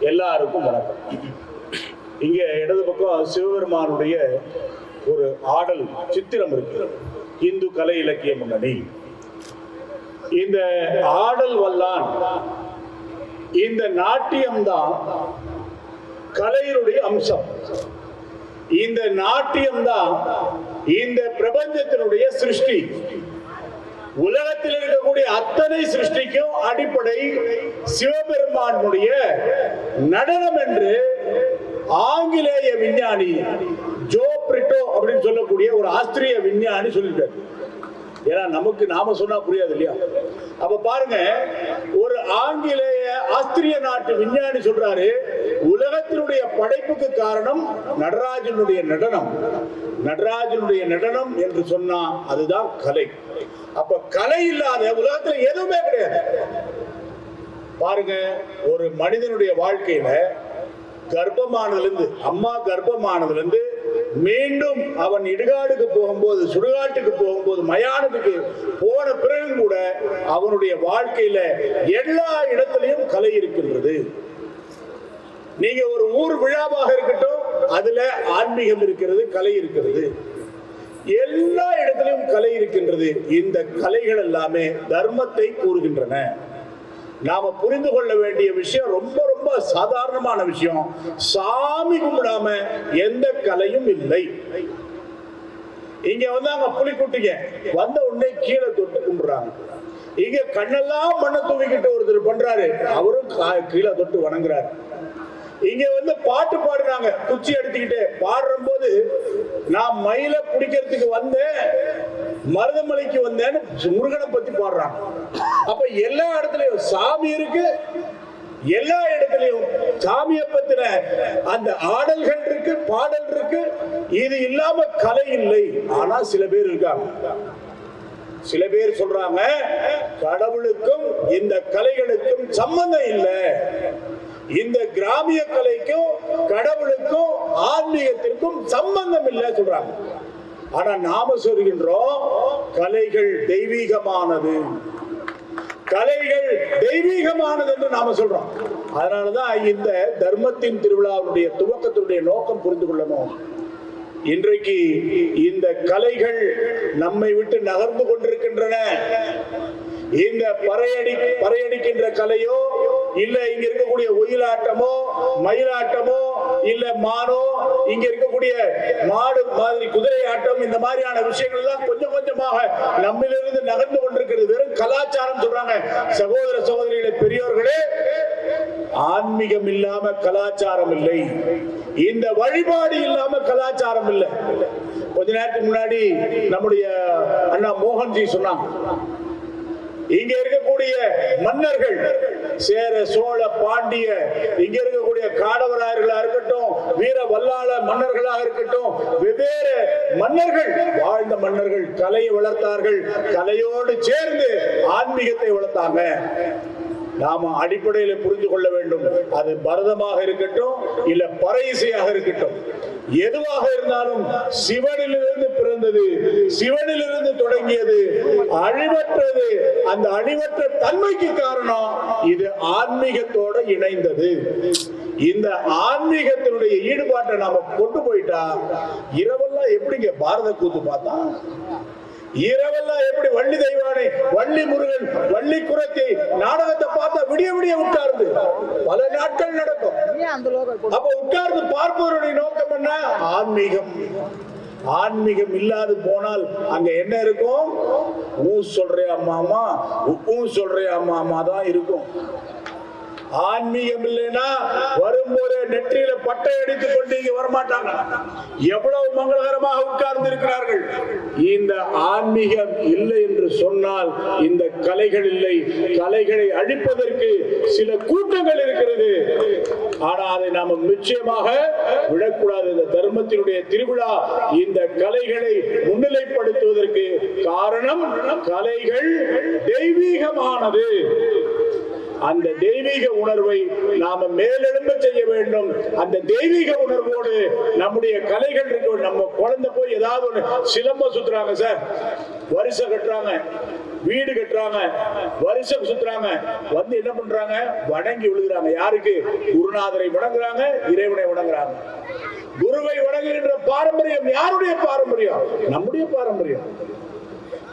எல்லாருக்கும் வணக்கம். இங்கே இடது பக்கம் சிவபெருமானுடைய ஒரு ஆடல் சித்திரம் இருக்கிறது இந்து கலை இலக்கிய முன்னணி. இந்த ஆடல் வல்லான் இந்த நாட்டியம்தான் கலையினுடைய அம்சம். இந்த நாட்டியம்தான் இந்த பிரபஞ்சத்தினுடைய சிருஷ்டி. அத்தனை சிருஷ்டிக்கும் அடிப்படை சிவபெருமானுடைய நடனம் என்று ஆங்கிலேய விஞ்ஞானி ஜோ பிரிட்டோ அப்படின்னு சொல்லக்கூடிய ஒரு ஆஸ்திரிய விஞ்ஞானி சொல்லிட்டார் ஏன்னா நமக்கு நாம சொன்னா புரியாது இல்லையா? அப்ப பாருங்க ஒரு ஆங்கிலேய ஆஸ்திரிய நாட்டு விஞ்ஞானி சொல்றாரு உலகத்தினுடைய படைப்புக்கு காரணம் நடராஜனுடைய நடனம். நடராஜனுடைய நடனம் என்று சொன்னா அதுதான் கலை. அப்ப கலை இல்லாத உலகத்துல எதுவுமே கிடையாது. பாருங்க ஒரு மனிதனுடைய வாழ்க்கையில கர்ப்பமானதுலேருந்து அம்மா கர்ப்பமானதுலேருந்து மீண்டும் அவன் இடுகாடுக்கு போகும்போது சுடுகாட்டுக்கு போகும்போது மயானத்துக்கு போன பிறகும் கூட அவனுடைய வாழ்க்கையில எல்லா இடத்திலையும் கலை இருக்கின்றது. நீங்க ஒரு ஊர் விழாவாக இருக்கட்டும் அதுல ஆன்மீகம் இருக்கிறது கலை இருக்கிறது. எல்லா இடத்திலும் கலை இருக்கின்றது. இந்த கலைகள் எல்லாமே தர்மத்தை கூறுகின்றன. நாம புரிந்து கொள்ள வேண்டிய விஷயம் ரொம்ப ரொம்ப சாதாரணமான விஷயம். சாமி கும்பிடாம எந்த கலையும் இல்லை. இங்க வந்து அங்க புலிக்குட்டிங்க வந்த உடனே கீழே தொட்டு கும்பிடுறாங்க. இங்க கண்ணெல்லாம் மண்ணை தூவிக்கிட்டு ஒருத்தர் பண்றாரு. அவரும் கா- கீழே தொட்டு வணங்குறாரு. இங்க வந்து பாட்டு பாடுறாங்க. குச்சி எடுத்துக்கிட்டு பாடுற போது நான் மயிலை பிடிக்கிறதுக்கு வந்தேன் மருதமலைக்கு வந்தேன்னு முருகனை பத்தி பாடுறாங்க. அப்ப எல்லா இடத்துலயும் சாமி இருக்கு. எல்லா இடத்துலயும் சாமியை பத்தின அந்த ஆடல்கள் இருக்கு பாடல் இருக்கு. இது இல்லாம கலை இல்லை. ஆனா சில பேர் இருக்காங்க. சில பேர் சொல்றாங்க கடவுளுக்கும் இந்த கலைகளுக்கும் சம்பந்தம் இல்லை. இந்த கிராமிய கலைக்கும் கடவுளுக்கும் ஆன்மீகத்திற்கும் சம்பந்தம் இல்லை சொல்றாங்க. ஆனா நாம சொல்கின்றோம் கலைகள் தெய்வீகமானது. கலைகள் தெய்வீகமானது என்று நாம சொல்றோம். அதனாலதான் இந்த தர்மத்தின் திருவிழாவுடைய துவக்கத்தினுடைய நோக்கம் புரிந்து கொள்ளணும். இன்றைக்கு இந்த கலைகள் நம்மை விட்டு நகர்ந்து கொண்டிருக்கின்றன. இந்த பறையடி பறையடிக்கின்ற கலையோ இல்ல இங்க இருக்கக்கூடிய ஒயிலாட்டமோ மயிலாட்டமோ இல்ல மானோ இங்க இருக்கக்கூடிய மாடு மாதிரி குதிரை ஆட்டம் இந்த மாதிரியான விஷயங்கள் எல்லாம் கொஞ்சம் கொஞ்சமாக நம்மிலிருந்து நகர்ந்து கொண்டிருக்கிறது. வெறும் கலாச்சாரம் சொல்றாங்க. சகோதர சகோதரிகளே பெரியோர்களே ஆன்மீகம் இல்லாம கலாச்சாரம் இல்லை. இந்த வழிபாடு இல்லாம கலாச்சாரம் இல்லை. கொஞ்ச நேரத்துக்கு முன்னாடி நம்முடைய அண்ணா மோகன்ஜி சொன்னாங்க. இங்க இருக்கக்கூடிய மன்னர்கள் சேர சோழ பாண்டிய இங்க இருக்கக்கூடிய காடவராயர்களா இருக்கட்டும் வீர வல்லாள மன்னர்களாக இருக்கட்டும் வெவ்வேறு மன்னர்கள் வாழ்ந்த மன்னர்கள் கலையை வளர்த்தார்கள் கலையோடு சேர்ந்து ஆன்மீகத்தை வளர்த்தாங்க. நாம அடிப்படையில் புரிந்து கொள்ள வேண்டும். அது பரதமாக இருக்கட்டும் இல்ல பறை இசையாக இருக்கட்டும். எதுவாக இருந்தாலும் சிவனிலிருந்து பிறந்தது சிவனிலிருந்து தொடங்கியது அழிவற்றது அந்த அழிவற்ற தன்மைக்கு காரணம் இது ஆன்மீகத்தோட இணைந்தது. இந்த ஆன்மீகத்தினுடைய ஈடுபாட்டை நாம கொண்டு போயிட்டா இரவெல்லாம் எப்படிங்க பாரத கூத்து பார்த்தா? இரவெல்லாம் எப்படி வள்ளி தெய்வானை வள்ளி முருகன் வள்ளி குரத்தி நாடகத்தை பார்த்தா விடிய விடிய உட்கார்ந்து பல நாட்கள் நடக்கும். அப்ப உட்கார்ந்து பார்ப்பவருடைய ஆன்மீகம். ஆன்மீகம் இல்லாது போனால் அங்க என்ன இருக்கும்? ஊ சொல்றே அம்மா அம்மா ஊ சொல்றே அம்மா அம்மா தான் இருக்கும். ஆன்மீகம் இல்லைன்னா வரும்போது நெற்றியில பட்டை அடித்துக் கொண்டு இங்க வரமாட்டாங்க. எவ்வளவு மங்களகரமாக உட்கார்ந்து இருக்கிறார்கள். இந்த ஆன்மீகம் இல்லை என்று சொன்னால் இந்த கலைகள் இல்லை. கலைகளை அழிப்பதற்கு சில கூட்டங்கள் இருக்கிறது. ஆனா அதை நாம நிச்சயமாக விடக்கூடாது. இந்த தர்மத்தினுடைய திருவிழா இந்த கலைகளை முன்னிலைப்படுத்துவதற்கு காரணம் கலைகள் தெய்வீகமானது. அந்த தெய்வீக உணர்வை நாம மேலெழும்ப செய்ய வேண்டும். அந்த தெய்வீக உணர்வோடு நம்முடைய கலைகள் இருக்க. நம்ம குழந்தை போய் ஏதாவது ஒண்ணு சிலம்பம் சுத்துறாங்க சார். வரிசை கட்டுறாங்க. வீடு கட்டுறாங்க. வருஷம் சுத்துறாங்க. வந்து என்ன பண்றாங்க? வணங்கி விழுகிறாங்க. யாருக்கு? குருநாதரை வணங்குறாங்க இறைவனை வணங்குறாங்க. குருவை வணங்குகின்ற பாரம்பரியம் யாருடைய பாரம்பரியம்? நம்முடைய பாரம்பரியம்.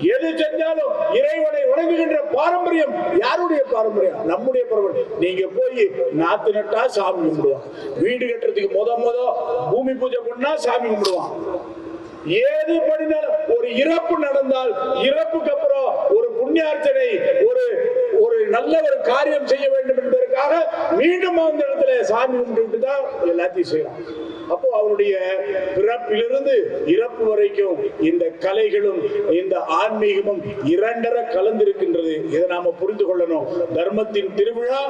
எது செஞ்சாலும் இறைவனை வணங்குகின்ற பாரம்பரியம் யாருடைய பாரம்பரியம்? நம்முடைய பாரம்பரியம். நீங்க போய் நாத்து நட்டா சாமி கும்பிடுவான். வீடு கட்டுறதுக்கு முத முத பூமி பூஜை பண்ணா சாமி கும்பிடுவான். ஏது பண்ணினாலும் ஒரு இறப்பு நடந்தால் இறப்புக்கு அப்புறம் ஒரு புண்ணியார்ச்சனை ஒரு ஒரு நல்ல ஒரு காரியம் செய்ய வேண்டும் என்பதற்காக மீண்டும் அந்த இடத்துல சாமி கும்பிட்டு தான் எல்லாத்தையும் செய்யலாம் அப்போ அவருடைய பிறப்பிலிருந்து இறப்பு வரைக்கும் இந்த கலைகளும் இந்த ஆன்மீகமும் இரண்டர கலந்திருக்கின்றது. இதை நாம புரிந்து கொள்ளணும். தர்மத்தின் திருவிழா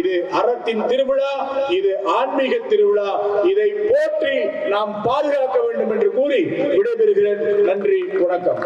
இது அறத்தின் திருவிழா இது ஆன்மீக திருவிழா. இதை போற்றி நாம் பாதுகாக்க வேண்டும் என்று கூறி விடைபெறுகிறேன். நன்றி வணக்கம்.